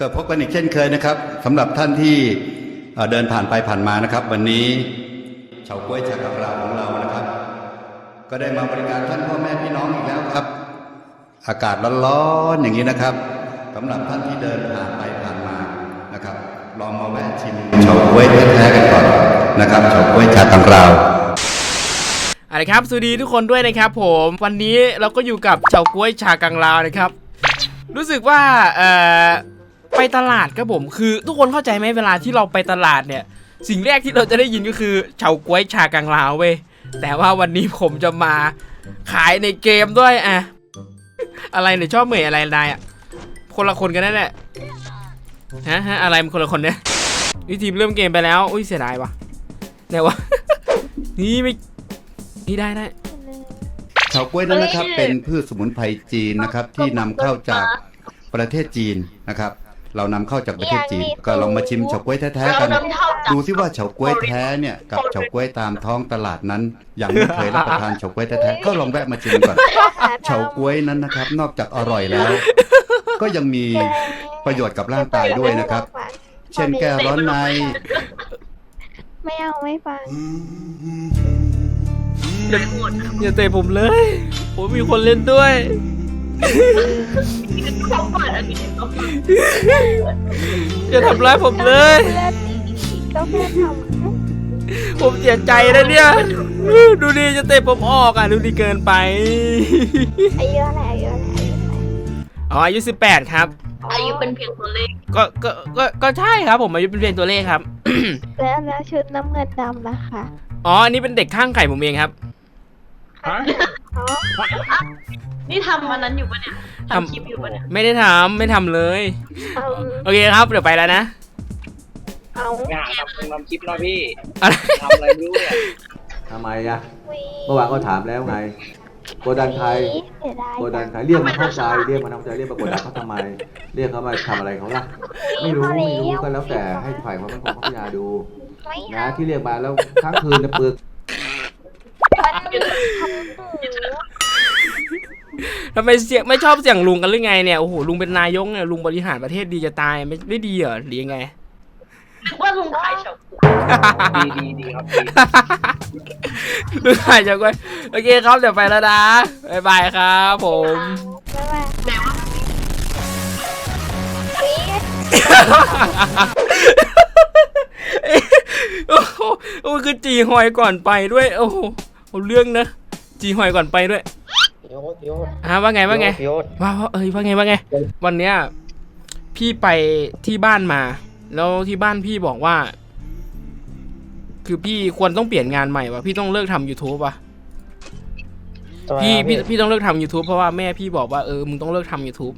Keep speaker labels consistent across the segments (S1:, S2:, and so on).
S1: ก็พบกันอีกเช่นเคยนะครับสำหรับท่านที่เดินผ่านไปผ่านมานะครับ วันนี้เฉาก้วยชากังราวของเรานะครับ ก็ได้มาบริการท่านพ่อแม่พี่น้องอีกแล้วครับ อากาศร้อนๆอย่างนี้นะครับสำหรับท่านที่เดินผ่านไปผ่านมานะครับ ลองมาแวะชิมเฉาก้วยแท้ๆกันก่อนนะครับเฉาก้วยชากังราว
S2: อาละครับสวัสดีทุกคนด้วยนะครับ ผมวันนี้เราก็อยู่กับเฉาก๊วยชากังลาวนะครับ รู้สึกว่าเอ่อ ไปตลาดครับผมคือ ทุกคนเข้าใจไหมเวลาที่เราไปตลาดเนี่ย สิ่งแรกที่เราจะได้ยินก็คือเฉาก๊วยชากังลาวเว้ยแต่ว่าวันนี้ผมจะมาขายในเกมด้วยอะอะไรเนี่ยชอบเหมยอะไรนายอะคนละคนกันนั่นแหละฮะฮะอะไรมันคนละคนเนี่ยวิทีมเริ่มเกมไปแล้ว อุ้ยเสียดายวะไหนวะนี่ไม่นี่ได้ได้
S1: เฉาก๊วยนั้นนะครับ
S3: เฮ้ย
S1: เป็นพืชสมุนไพรจีนนะครับ ที่นำเข้าจากประเทศจีนนะครับ เรานำเข้าจากประเทศจีนก็ลองมาชิมเฉาก๊วยแท้ๆกัน
S3: เรานำเข้าจาก
S1: ดูซิว่าเฉาก๊วยแท้เนี่ยกับเฉาก๊วยตามท้องตลาดนั้น ยังไม่เคยรับประทานเฉาก๊วยแท้ๆก็ลองแวะมาชิมก่อนเฉาก๊วยนั้นนะครับ นอกจากอร่อยแล้ว ก็ยังมีประโยชน์กับร่างกายด้วยนะครับ เช่นแก้ร้อนใน
S4: ไม่เอาไม่ฟัง
S2: อย่าเตะผมเลย ผมมีคนเล่นด้วย
S3: เขาเปิดอันนี้เขาเปิด
S2: อย่าทำร้ายผมเลย
S4: เพื่อนก็เพื่อนท
S2: ผมเสียใจนะเนี่ย ดูดิจะเตะผมออกอะ ดูดิเกินไปำ
S4: อายุอะไรอายุอะไรอายุอะไร
S2: อ๋ออายุ18 ครับ
S3: อายุเป็นเพียงตัวเลข
S2: ก็ก็ก็ก็ใช่ครับผมอายุเป็นเพียงตัวเลขครับ
S4: แล้วแล้วชุดน้ำเงินดำนะคะ
S2: อ๋ออันนี้เป็นเด็กข้างไข่ผมเองครับ
S4: อ๋อ
S3: นี่ทำวันนั้นอยู่ปะเนี่ย
S2: ทำ
S3: ทำคลิปอยู่ปะเนี่ย
S2: ไม่ได้ทำไม่ทำเลย
S4: เอา
S2: โอเคครับ เดี๋ยวไปแล้วนะ
S4: เอา
S5: งานครับคุณทำคลิปแล้วพี่
S2: อะไร
S5: ทำอะไรไม่รู้เนี่ย
S6: ทำไมอะ
S4: วี
S6: เมื่อวานก็ถามแล้วไงโกดันใคร
S4: เสียดาย
S6: โกดันใครเรียกมาเข้าใจเรียกมาทำใจเรียกมาโกดันเขาทำไม เรียกเขามาทำอะไรเขาล่ะไม่รู้ไม่รู้ก็แล้วแต่ให้ฝ่ายความมั่นคงเขาพิจารณาดู
S4: ไม่
S6: นะ
S4: เอา
S6: ที่เรียกมาแล้วค้างคืนเนี่ยเปลือก
S4: มัน ทำหนู
S2: ทำไมเสียงไม่ชอบเสียงลุงกันหรือไงเนี่ย โอ้โห ลุงเป็นนายกเนี่ยลุงบริหารประเทศดีจะตายไม่ไม่ดีเหรอหรือยังไง
S3: นึกว่าลุงขายเฉาก๊วย
S5: ดีดีดีครับดี
S2: ลุงขายจังเลยโอเคครับ เดี๋ยวไปแล้วนะบ๊ายบายครับผม
S4: ไม่ว่า
S3: แต่ว่า
S4: วี
S2: โอ้โหโอ้โหคือจีหอยก่อนไปด้วย โอ้โห เอาเรื่องนะจีหอยก่อนไปด้วย
S5: โยดโยด
S2: อ่าว่าไงว่าไง
S5: โยด
S2: ว่าว่าเอ้ยว่าไงว่าไง วันเนี้ยพี่ไปที่บ้านมา แล้วที่บ้านพี่บอกว่า คือพี่ควรต้องเปลี่ยนงานใหม่ว่ะพี่ต้องเลิกทำ YouTube ว่ะพี่พี่พี่ต้องเลิกทำ YouTube เพราะว่าแม่พี่บอกว่าเออมึงต้องเลิกทำ YouTube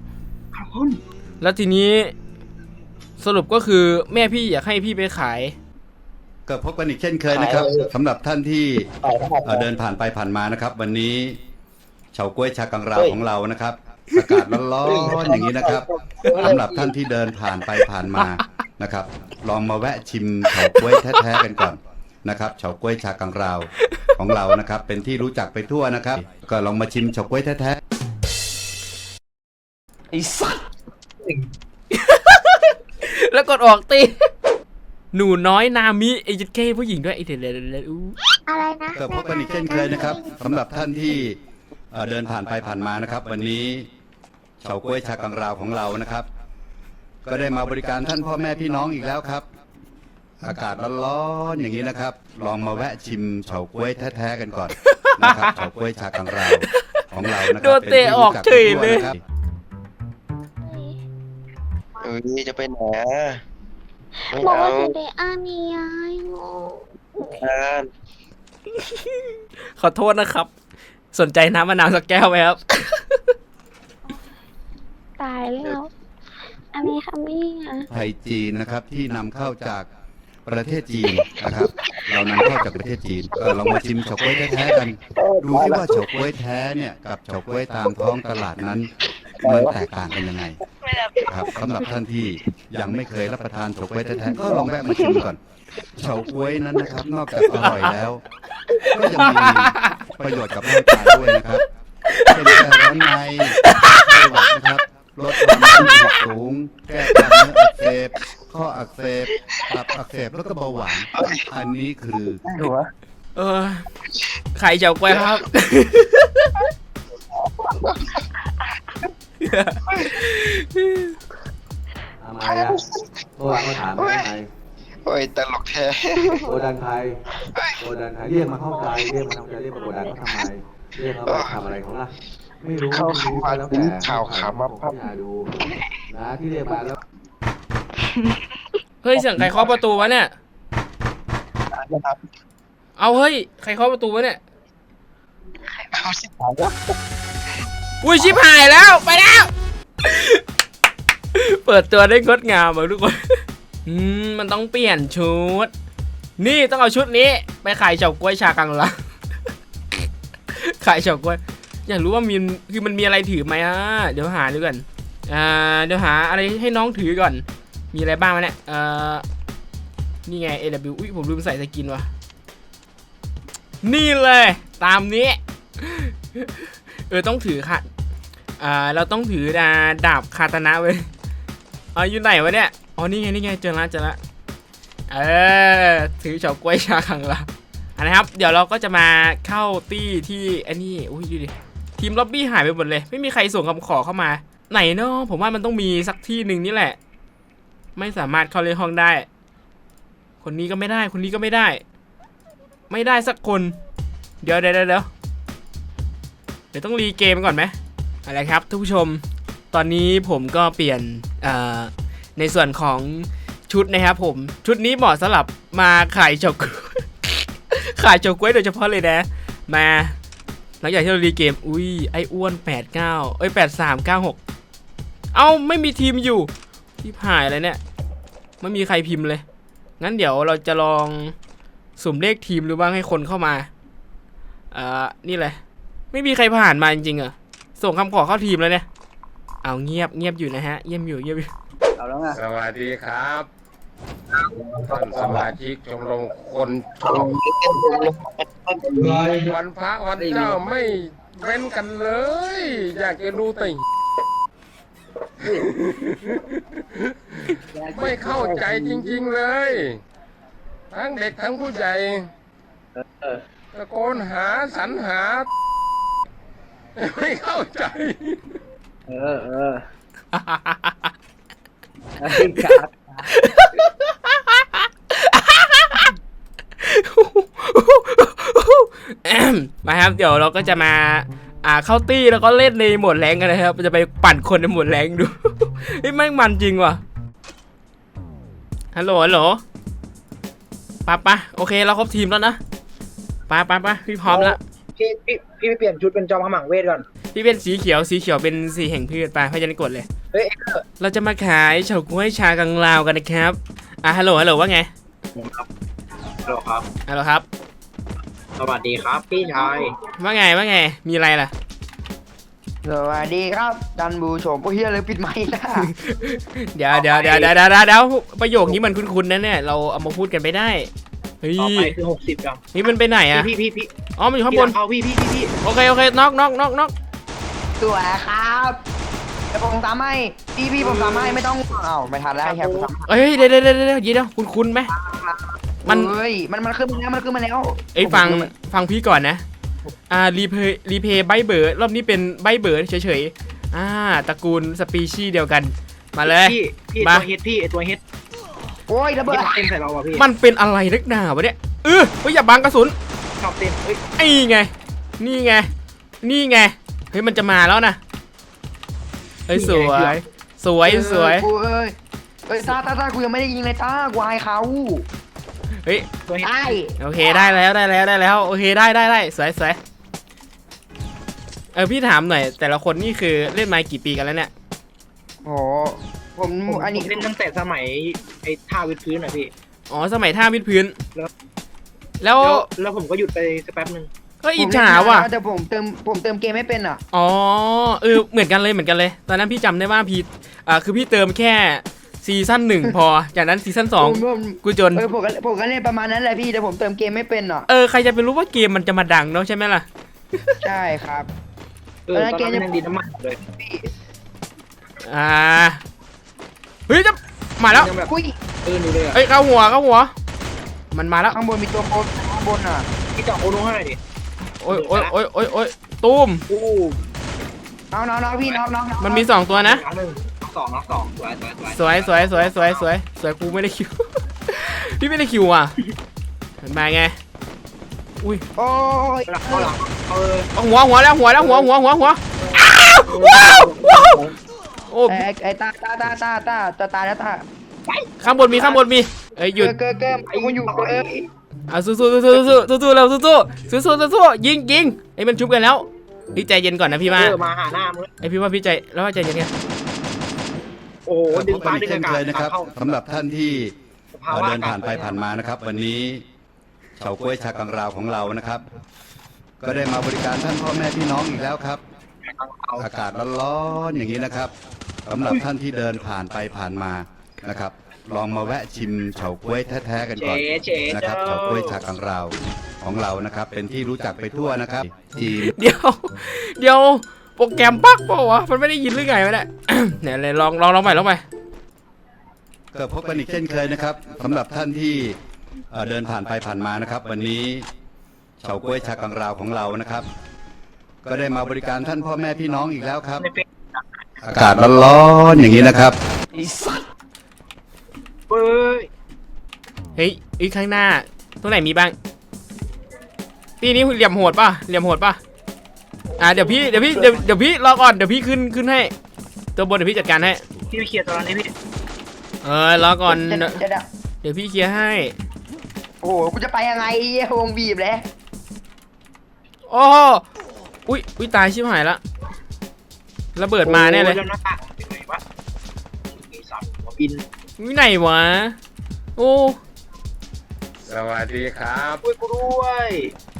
S2: แล้วทีนี้สรุปก็คือแม่พี่อยากให้พี่ไปขาย
S1: ก็พบกันอีกเช่นเคยนะครับสำหรับท่านที่
S5: ไปครับ
S1: เอ่อเดินผ่านไปผ่านมานะครับ วันนี้เฉาก้วยชากังราวของเรานะครับอากาศร้อนๆอย่างนี้นะครับสำหรับท่านที่เดินผ่านไปผ่านมานะครับ ลองมาแวะชิมเฉาก้วยแท้ๆกันก่อนนะครับเฉาก้วยชากังราวของเรานะครับ เป็นที่รู้จักไปทั่วนะครับ ก็ลองมาชิมเฉาก้วยแท้ๆ
S2: ไอ้สัสแล้วกดออกตี หนูน้อยนามิไอ้ยัดเก้ผู้หญิงด้วยไอ้เด็ดเด็ดเด็ดอู้
S4: อะไรนะ
S1: ก็พบกันอีกเช่นเคยนะครับสำหรับท่านที่เอ่อเดินผ่านไปผ่านมานะครับ วันนี้เฉาก้วยชากังราวของเรานะครับ ก็ได้มาบริการท่านพ่อแม่พี่น้องอีกแล้วครับ อากาศร้อนๆอย่างนี้นะครับ ลองมาแวะชิมเฉาก้วยแท้ๆกันก่อนนะครับเฉาก้วยชากังราวของเรานะค
S2: โด
S1: รับ
S2: นเตะออกเฉยเลย
S1: ป็นที่รู้จักไปทั่วนะครับ
S7: เอ้ยจะไปไหนอะ ไม่
S4: บอก
S7: เอา
S4: ว่าจะได้อ่านนิยายงง
S7: อ่าน
S2: ขอโทษนะครับ สนใจน้ำมะนาวสักแก้วไหมครับ
S4: ตายแล้ว อันนี้ค่ะมี่อะ
S1: ไทยจีนนะครับที่นำเข้าจากประเทศจีนนะครับ เรานำเข้าจากประเทศจีนก็ลองมาชิมเฉาก๊วยแท้ๆกันดูที่ว่าเฉาก๊วยแท้เนี่ยกับเฉาก๊วยตามท้องตลาดนั้นมันแตกต่างกันยังไง ครับสำหรับท่านที่ยังไม่เคยรับประทานเฉาก๊วยแท้ๆก็ลองแวะมาชิมก่อนเฉาก๊วยนั้นนะครับ นอกจากอร่อยแล้ว ก็ยังมีประโยชน์กับร่างกายด้วยนะครับเป็นแก้ร้อนในไข้หวัดนะครับลดความดันโลหิตสูง แก้กล้ามเนื้ออักเสบข้ออักเสบตับอักเสบแล้วก็เบาหวานอันนี้คือ
S2: เออไข่เฉาก๊วยครับ
S6: ทำไมอะเมื่อวานเขาถามว่าไง
S7: โอ้ยตลกแท้
S6: โกดันใครโกดันใครเรียกมาเข้าใจเรียกมาทำใจเรียกมาโกดันเขาทำไมเรียกเขามาทำอะไรเขาล่ะไม่รู้
S7: เข้า
S6: ไม่รู้
S7: ข่าว
S6: แล้ว
S7: เป็น
S6: แต่
S7: ข่าวขำมา
S6: ผม
S7: ปั๊บ
S6: พิจารณาดูนะที่เรียกมาแล้ว
S2: เฮ้ยเสียงใครเคาะประตูวะเนี่ย
S7: นะครับ
S2: เอาเฮ้ยใครเคาะประตูวะเนี่ย
S7: เอาสิถามว่า
S2: อุ้ยชิบหายแล้วไปแล้ว เปิดตัวได้งดงามมากทุกคนอืมมันต้องเปลี่ยนชุด นี่ต้องเอาชุดนี้ ไปขายเฉาก๊วยชากังลาขายเฉาก๊วยอยากรู้ว่ามีคือมันมีอะไรถือไหมอะเดี๋ยวหาดูก่อนอ่าเดี๋ยวหาอะไรให้น้องถือก่อน มีอะไรบ้างวะเนี่ยเอ่อนี่ไง AW อุ้ยผมลืมใส่สกินว่ะนี่เลย ตามนี้ เออต้องถือค่ะอ่าเราต้องถือดาดาบคาตนะไว้ยอ๋ออยู่ไหนวะเนี่ยอ๋อนี่ไงนี่ไงเจอละเจอละเออถือเฉาก๊วยชาขังละอันนะครับ เดี๋ยวเราก็จะมาเข้าตี้ที่อันนี้อุ้ยดูดิทีมล็อบบี้หายไปหมดเลย ไม่มีใครส่งคำขอเข้ามา ไหนเนาะผมว่ามันต้องมีสักที่หนึ่งนี่แหละ ไม่สามารถเข้าเล่นห้องได้ คนนี้ก็ไม่ได้ คนนี้ก็ไม่ได้ ไม่ได้สักคน เดี๋ยวเดี๋ยวเดี๋ยว ดี๋ยวเดี๋ยวต้องรีเกมก่อนไหมอาละครับทุกผู้ชม ตอนนี้ผมก็เปลี่ยนในส่วนของชุดนะครับผม ชุดนี้เหมาะสำหรับมาขายเฉาก๊วยขายเฉาก๊วยโดยเฉพาะเลยนะ มา หลังจากที่เรารีเกม อุ้ยไออ้วน 89 เอ้ย 8396 เอ้า ไม่มีทีมอยู่ ที่ผ่ายอะไรเนี่ย ไม่มีใครพิมพ์เลย งั้นเดี๋ยวเราจะลองสุ่มเลขทีมหรือบ้างให้คนเข้ามา เอ่อ นี่เลย ไม่มีใครผ่านมาจริงๆเหรอส่งคำขอเข้าทีมแล้วเนี่ย เอาเงียบเงียบอยู่นะฮะ เยี่ยมอยู่เยี่ยมอยู่
S5: เอาแล้วไง
S8: สวัสดีครับท่านสมาชิกชมรมคนชมวันพระวันเจ้าไม่เว้นกันเลย อยากจะดูติ่งไม่เข้าใจจริงๆเลย ทั้งเด็กทั้งผู้ใหญ่
S5: เออ
S8: ตะโกนหาสรรหา ไม่เข้าใจ
S5: เออเออไอ้การ์ด
S2: มาครับเดี๋ยวเราก็จะมาอ่าเข้าตี้แล้วก็เล่นในโหมดแรงกันนะครับ จะไปปั่นคนในโหมดแรงดูเฮ้แม่งมันจริงว่ะฮัลโหลฮัลโหลปะปะโอเคเราครบทีมแล้วนะปะปะปะพี่พร้อมแล้ว
S5: พี่พี่พี่ไปเปลี่ยนชุดเป็นจอมขมังเวทก่อน
S2: พี่เป็นสีเขียวสีเขียวเป็นสีแห่งพืชไปพยันกดเลย
S5: เฮ้ย
S2: เราจะมาขายเฉาก๊วยชากังลาวกันนะครับ อะฮัลโหลฮัลโหลว่าไง
S5: ฮัลโหลครับ
S2: ฮัลโหลครับ
S5: สวัสดีครับ พี่ชาย
S2: ว่าไงว่าไง มีอะไรล่ะ
S9: สวัสดีครับดันบูชมโอ้เฮียเลยปิดไมค์นะ
S2: เดี๋ยวเดี๋ยวเดี๋ยวเดี๋ยวเดี๋ยวเดี๋ยวประโยคนี้มันคุ้นๆนะเนี่ยเราเอามาพูดกันไปได้ เฮ้ย
S5: ต่อไปคือหกสิบยัง
S2: นี่มันไปไหนอะ
S5: พี่พี่พี่
S2: อ๋อมันอยู่ข้าง
S5: พี่
S2: บ
S5: ห
S2: น
S5: ลังเขาพี่พี่พี่พี่
S2: โอเคโอเคน็อกน็อกน็อกน็อก
S9: สวยครับเดี๋ยวผมตามให้พี่พี่ผมตามให้ไม่ต้องอ้าวไม่ทันแล้วแค่ผมตาม
S2: เอ้ยเดี๋ยวเดี๋ยวเดี๋ยวเดี๋ยวเดี๋ยวคุ้นๆไหม มัน
S9: เฮ้ยมันมันขึ้นมาแล้วมันขึ้นมาแล้ว
S2: เอ้ยฟังฟังพี่ก่อนนะ อ่ารีเพย์รีเพย์ใบเบิร์ดรอบนี้เป็นใบเบิร์ดเฉยๆอ่าตระกูลสปีชีส์เดียวกัน มาเลย
S5: พี่พี่
S2: มา
S5: ตัวเฮดพี่ไอตัวเฮด
S9: โอ้ยระเบิด
S5: ที่เต็มใส่เราอะพี่
S2: มันเป็นอะไรนักหนาวะเนี่ยเออเฮ้ยอย่าบังกระสุน
S5: ชอบเต็มเฮ้ย
S2: ไอ้ไง นี่ไง นี่ไง เฮ้ยมันจะมาแล้วนะเฮ้ยสวย สวยสวย
S9: กูเอ้ยเอ้ยตาตาตากูยังไม่ได้ยิงเลยตากูอายเขา
S2: เฮ้ย
S5: ตัวเฮด
S9: ไอ้
S2: โอเคได้แล้วได้แล้วได้แล้วโอเคได้ได้ได้สวยสวยเออพี่ถามหน่อย แต่ละคนนี่คือเล่นมากี่ปีกันแล้วเนี่ย
S9: โห ผมอันนี้
S5: ผมเล่นตั้งแต่สมัยไอ้ท่าวิดพื้นอะพี่
S2: อ๋อสมัยท่าวิดพื้น
S5: แล้ว
S2: แล้ว
S5: แล้วแล้วผมก็หยุดไปสักแป๊บนึง
S2: ก็อิจฉาว่ะ
S9: แต่ผมเติมผมเติมเกมไม่เป็นอะ
S2: อ๋อเออเหมือนกันเลยเหมือนกันเลย ตอนนั้นพี่จำได้ว่าพี่อ่าคือพี่เติมแค่ซีซั่นหนึ่งพอ จากนั้นซีซั่นสอง
S9: ผมผม
S2: กูจน
S9: เออผมก็ผมก็เล่นประมาณนั้นแหละพี่แต่ผมเติมเกมไม่เป็นอะ
S2: เออใครจะไปรู้ว่าเกมมันจะมาดังเนาะใช่ไหมล่ะ
S9: ใช่ครับ
S5: เออ
S9: แล้ว
S5: ตอน
S9: เกม
S5: นั้น
S9: จะ
S5: ยังดีน้ำมันเลย
S9: พี่
S2: อ่า เฮ้ยจะมาแล้ว
S5: ยังแบบ
S9: อุ้ย
S5: เออหนูเลยอะ
S2: เอ้ยเข้าหัวเข้าหัว มันมาแล้ว
S9: ข้างบนมีตัวโคตรข้างบนอะ
S5: พี่จอกโอโน่ให้หน่อยดิ
S2: โอ้ยโอ้ยโอ้ยโอ้ยโอ้ยตูม
S5: อู้
S9: น้องน้องน้องพี่น้องน้องน้อง
S2: มันมีสองตัวนะ
S5: น้องหนึ่งน้องสองน้องสองสวยสวยสวย
S2: สวยสวยสวยสวยสวยสวยกูไม่ได้คิว พี่ไม่ได้คิวอะเห็นมาไงอุ้ย
S9: โอ้ย
S5: หลังเข้าหลังเออ
S2: เอาหัวหัวแล้วหัวแล้วหัวหัวหัวหัวอ้าวว้าวว้าว โอ้
S9: ไอ้ไอ้ตาตาตาตาตาตาตาแล้วตา
S2: ข้างบนมีข้างบนมีเอ้ยหยุด
S9: เกิดเกิดกูอยู่เออ
S2: เอาสู้สู้สู้สู้สู้สู้เร็วสู้สู้สู้สู้สู้สู้ยิงยิงไอ้ยมันชุบกันแล้วพี่ใจเย็นก่อนนะพี่มา
S5: เออมาหาหน้ามึง
S2: ไอ้พี่ว่าพี่ใจแล้วว่าใจเย็นไง
S5: โอ้โห
S1: ครับ
S5: ดึ
S1: พ
S5: ง
S1: บ
S5: ฟ้า
S1: กันอี
S5: ดึ
S1: ก
S5: ง
S1: เช่
S5: อานกาศ
S1: เคยนะครับ
S5: เข้า
S1: สำหรับท่านที่
S5: สภาวะ
S1: เดิน
S5: อากาศ
S1: ผ่านไปผ่านมานะครับ วันนี้เฉาก้วยชากังราวของเรานะครับ ก็ได้มาบริการท่านพ่อแม่พี่น้องอีกแล้วครับ อากาศร้อนๆอย่างนี้นะครับ สำหรับท่านที่เดินผ่านไปผ่านมานะครับ ลองมาแวะชิมเฉาก้วยแท้ๆกัน
S5: เจ๊
S1: ก่อน
S5: เจ๊
S1: นะค
S5: เจ้า
S1: รับเฉาก้วยชากังราวของเรานะครับ เป็นที่รู้จักไปทั่วนะครับจีน
S2: เดี๋ยว เดี๋ยวโปรแกรมปักเปล่าวะ มันไม่ได้ยินหรือไงวะเนี่ย เนี่ยเลยลองลองลองใหม่ลองใหม่
S1: ก็พบกันอีกเช่นเคยนะครับสำหรับท่านที่เอ่อเดินผ่านไปผ่านมานะครับ วันนี้เฉาก้วยชากังราวของเรานะครับ ก็ได้มาบริการท่านพ่อแม่พี่น้องอีกแล้วครับ
S5: ในเฟซ
S1: อากาศร้อนๆอย่างนี้นะครับ
S5: เฮ้ย
S2: เฮ้ยอีกข้างหน้าตรงไหนมีบ้างตีนี้เหลี่ยมโหดป่ะเหลี่ยมโหดป่ะอ่าเดี๋ยวพี่เดี๋ยวพี่เดี๋ยวเดี๋ยวพี่รอก่อนเดี๋ยวพี่ขึ้นขึ้นให้ ตัวบนเดี๋ยวพี่จัดการให้
S5: พี่ไปเคลียร์ตอนนี้พี่
S2: เออรอก่อน
S9: จะ
S2: เดี๋ยว
S9: จะจะ
S2: เดี๋ยวพี่เคลียร์ให้
S9: โอ้โหกูจะไปยังไงวงบีบเลย
S2: โอ้อุ้ยอุ้ยตายชิบหายละ ระเบิดมาแน่เลย
S5: โอ้โหแล้วหน้าต่างเป็นไงวะมีสัตว์หัวบิน
S2: วิไหนวะ โอ้
S8: สวัสดีครับ
S5: ช่วยกูด้วย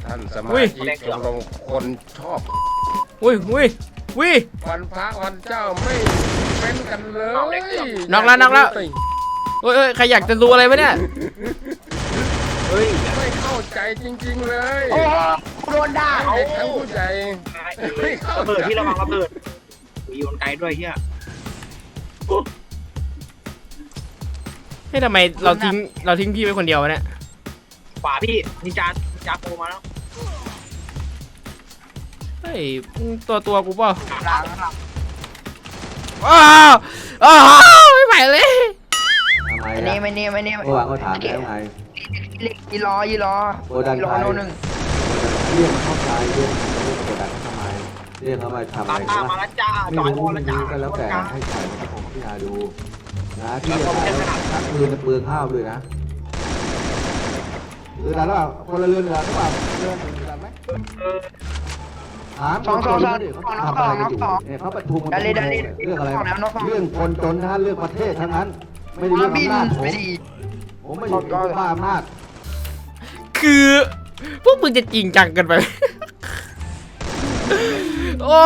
S8: ท่านส
S2: อุ้
S8: มายชิกชมรมคนชอบ
S2: อุ้ยอุ้ยอุ้ย
S8: วันพระวันเจ้าไม่เป็นกันเลย
S2: น็อกแล้วน็อกแล้วโอ้ยเอ้ยใครอยากจะรู้อะไรวะเนี่ย
S5: เฮ้ย
S8: ไม่เข้าใจจริง ๆ เลย
S9: โอ้โหกูโดนด่า
S8: ทั้งเด็กทั้งผู้ใหญ่
S5: ระเบิดที่ระวังระเบิด มีโยนไกลด้วยเฮีย
S2: เฮ้ยทำไมเราทิ้งเราทิ้งพี่ไว้คนเดียววะเนี่ย
S5: ขวาพี่นินจานินจาโปรมาแล้ว
S2: เฮ้ยมึงตัวตัวกูเปล่า
S9: หลังหลัง
S2: อ้าวอ้าวไม่ไหวเลย
S6: ทำไม
S9: อัน
S6: ล่ะ
S9: นี้ไม่นี่ไม่นี่
S6: เมื่อวานก็ถามแล้วไง
S9: ยีรอยีรอ
S6: โกดัน
S9: ยีรอ
S6: ใคร
S9: โนหนึ่ง
S6: เรียกมันเข้าใจเรียก เรียกเขามาทำอะ
S5: ตาม
S6: ไร
S5: ตา
S6: เขา
S5: มมา
S6: ล่ะ
S5: แล้วจ้า
S6: ไม่
S5: จอยโอ
S6: รู้
S5: แล้ว
S6: ไม่
S5: จ้า
S6: รู้ก็แล้วแต่
S5: กลาง
S6: ให้ใครมาผมพิจารณาดูนะที่จะชักปืนจะเปลืองข้าวด้วยนะเรือดันหรือเปล่าคนละเรือเรือหรือเปล่าเรือเรือดันไหม
S5: เออ
S6: ถามคนละเรือดิเขาทำอะไรกันอยู่เนี่ยเขาประชุมกันเรื่องอะไรเรื่องคนจนทั้งนั้นเรื่องประเทศทั้งนั้น ไม่ได้เรื่อง
S9: บิน
S6: อำนาจผม
S9: ไม่ดี
S6: ผมไม่ได้เป็นบ้าอำนาจ
S2: คือพวกมึงจะจริงจังกันไป โอ้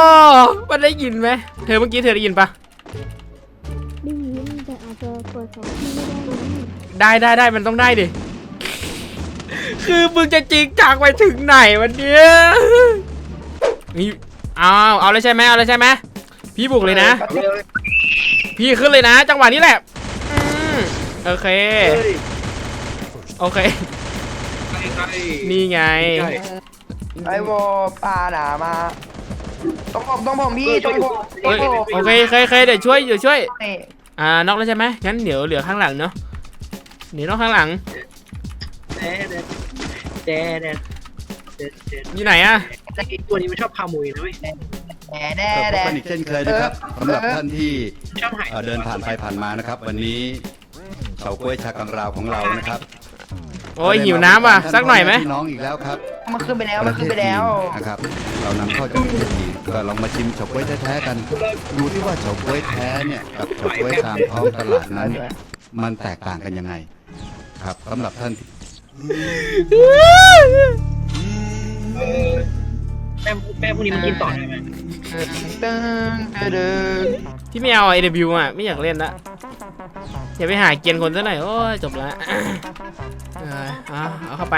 S2: มันได้ยินไหม เธอเมื่อกี้เธอได้ยินปะ
S4: ได้ยินแต่อาจจะเปิดสองที่ไม่ได้นะ
S2: ได้ได้ได้มันต้องได้ดิ คือมึงจะจริงจังไปถึงไหนวันเนี้ยนี่เอาเอาเลยใช่ไหมเอาเลยใช่ไหมพี่บุกเลยนะ
S5: เร็ว
S2: พี่ขึ้นเลยนะ จังหวะนี้แหละอืมโอเค
S5: เฮ้ย
S2: โอเค
S5: ใกล้ใกล้
S2: นี่ไง
S5: ใกล้
S9: ไอ้โวปลาหนามา ต้องผมต้องผมพี่ต้องผม
S2: เฮ้ย
S9: ต้องผม
S2: โอเคเคยเคยเดี๋ยวช่วยเดี๋ยวช่วย
S9: นี่
S2: อ่านอกแล้วใช่ไหมงั้นเดี๋ยวเหลือข้างหลังเนาะเดี๋ยวนอกข้างหลัง
S5: แดดแดดแดดแดดแดด
S2: อยู่ไหนอะ
S5: ไอ้ตัวนี้มันชอบพามุยนะเว้ย
S9: แดดแด
S1: ก็
S9: ด
S1: พ
S9: แด
S1: บกัน
S9: ด
S1: อีกเช่นเคยนะครับสำหรับท่านที่
S5: ชอบหาย
S1: เอ่อเดินผ่านไปผ่านมานะครับ วันนี้เฉาก้วยชากังราวของเรานะครับ
S2: โอ้ยหิวน้ำว่ะสักหน่อยไหม
S1: พี่น้องอีกแล้วครับ
S9: มันขึ้นไปแล้ว มันขึ้นไปแล้ว
S1: นะครับ เรานำเข้าจากประเทศจีนก็ลองมาชิมเฉาก๊วยแท้ๆกัน ดูที่ว่าเฉาก๊วยแท้เนี่ยกับเฉาก๊วยตามท้องตลาดนั้น มันแตกต่างกันยังไง ครับสำหรับท่านที่
S5: แม่แม่พวกนี้มันกินต่อได้ไหม
S9: ตึ้งตึ้งตึ้ง
S2: ที่ไม่เอา AW อะ ไม่อยากเล่นละอย่าไปหาเกียนคนซะหน่อย โอ้ยจบละเออเอาเอาเข้าไป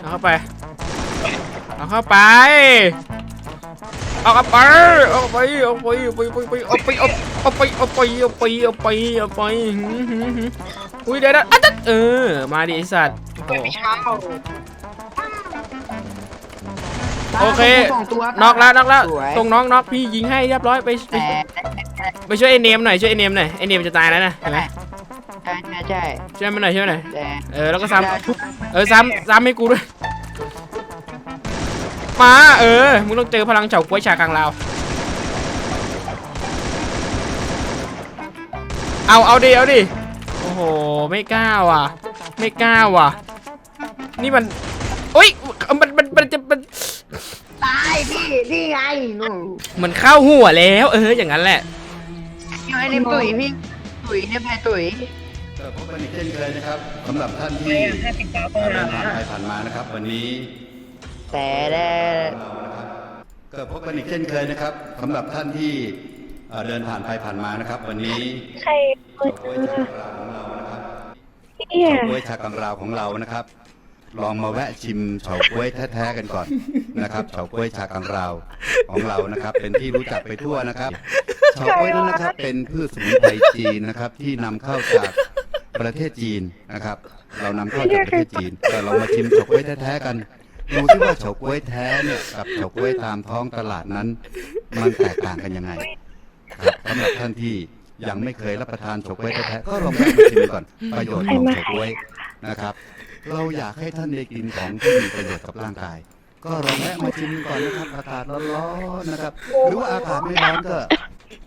S2: เอาเข้าไป เอาเข้าไป เอาเข้าไป เอาไป เอาไปไปไปไป เอาไป เอาเอาไป เอาไป เอาไป เอาไป เอาไปอุ้ยเดี๋ยวนะอะจ๊ะเออ มาดิไอสัตว์โอ้ โอเค
S9: สองตัว
S2: น็อกแล้วน็อกแล้ว
S9: สวย
S2: ตรงน้องน็อกพี่ยิงให้เรียบร้อยไปไป
S9: แต่
S2: ไปช่วยไอเนมหน่อยช่วยไอเนมหน่อยไอเนมจะตายแล้วนะเห็นไหม
S9: ใช่ใช่ใช่
S2: ช่วยมันหน่อยช่วยมันหน่อย
S9: แต่
S2: เออแล้วก็ซ้
S9: ได้ทุกำ
S2: เออซ้ำซ้ำให้กูด้วยมาเออมึงต้องเจอพลังเฉาก้วยชากลางลาวเอาเอาดิเอาดิโอ้โหไม่กล้าว่ะ ไม่กล้าว่ะ นี่มันอุ้ยมันมันมันจะมัน
S9: ตายพี่นี่ไงนู่น
S2: มันเข้าหัวแล้ว เอออย่างนั้นแหละ
S9: ยังไงในตุ๋ยพี่ตุ๋ยเนี่ยแพ้ตุ๋ย
S1: ก็พบกันอีกเช่นเคยนะครับสำหรับท่านที่เดินผ่านไปผ่านมานะครับ วันนี้
S9: แต่แด่
S1: ก็พบกันอีกเช่นเคยนะครับสำหรับท่านที่เอ่อเดินผ่านไปผ่านมานะครับ วันนี้
S4: ใครเปิด
S1: เฉาก๊วยชากังราวของเรานะครับ
S4: เนี่ย
S1: เฉาก๊วยชากังราวของเรานะครับ ลองมาแวะชิมเฉาก๊วยแท้ๆกันก่อนนะครับเฉาก๊วยชากังราวของเรานะครับ เป็นที่รู้จักไปทั่วนะครับเฉาก๊วยนั้นนะครับ เป็นพืชสมุนไพรจีนนะครับ ที่นำเข้าจากประเทศจีนนะครับ เรานำเข้าจากประเทศจีน แต่เรามาชิมเฉาก๊วยแท้ๆกันดูที่ว่าเฉาก๊วยแท้เนี่ยกับเฉาก๊วยตามท้องตลาดนั้น มันแตกต่างกันยังไงครับสำหรับท่านที่ยังไม่เคยรับประทานเฉาก๊วยแท้ๆก็ลองแวะมาชิมก่อนประโยชน์ของเฉาก๊วยนะครับ เราอยากให้ท่านได้กินของที่มีประโยชน์กับร่างกาย ก็ลองแวะมาชิมก่อนนะครับ อากาศร้อนๆนะครับ หรือว่าอากาศไม่ร้อนก็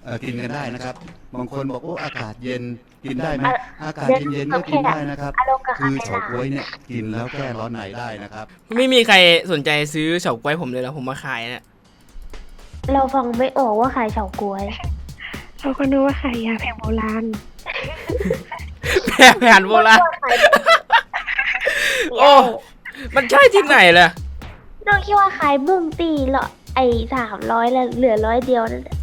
S1: เอ่อกินกันได้นะครับ บางคนบอกโอ้อากาศเย็นกินได้ไหมอากาศเย็นๆก็กินได้นะครับ
S4: อารมณ์กับ
S1: คือ
S4: ใคร
S1: เฉา
S4: ล่ะ
S1: ก๊วยเนี่ยกินแล้วแก้ร้อนในได้นะครับ
S2: ไม่มีใครสนใจซื้อเฉาก๊วยผมเลยเหรอผมมาขายเนี่ย
S4: เราฟังไม่ออกว่าขายเฉาก๊วย เราก็นึกว่าขายยาแผนโบราณ
S2: แพร่แผ่นโบราณ โอ้มันใช่ที่ไหนล่ะ
S4: น้องคิดว่าขายบุ้งตีเหรอไอ้สามร้อยแล้วเหลือร้อยเดียวนั่นแหละ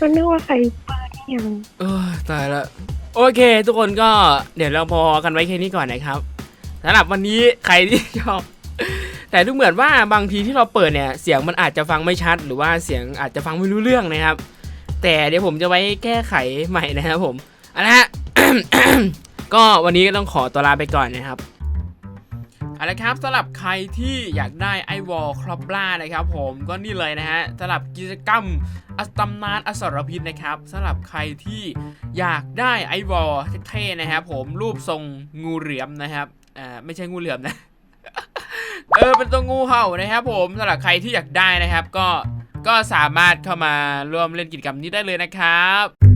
S4: มันนึกว่าขายเปิดอย่าง
S2: เออตายละโอเค ทุกคนก็เดี๋ยวเราพอกันไว้แค่นี้ก่อนนะครับสำหรับวันนี้ใครที่ชอบ แต่ดูเหมือนว่าบางทีที่เราเปิดเนี่ย เสียงมันอาจจะฟังไม่ชัด หรือว่าเสียงอาจจะฟังไม่รู้เรื่องนะครับ แต่เดี๋ยวผมจะไว้แก้ไขใหม่นะครับผมเอาละฮะ ก็วันนี้ก็ต้องขอตัวลาไปก่อนนะครับเอาละครับสำหรับใครที่อยากได้ไอวอลครอบล่านะครับผมก็นี่เลยนะฮะสำหรับกิจกรรมอสตำนานอสรพิษนะครับสำหรับใครที่อยากได้ไอวอลเท่ๆนะครับผมรูปทรงงูเหลือมนะครับอ่าไม่ใช่งูเหลือมนะเออเป็นตัวงูเห่านะครับผมสำหรับใครที่อยากได้นะครับ ก็ก็สามารถเข้ามาร่วมเล่นกิจกรรมนี้ได้เลยนะครับ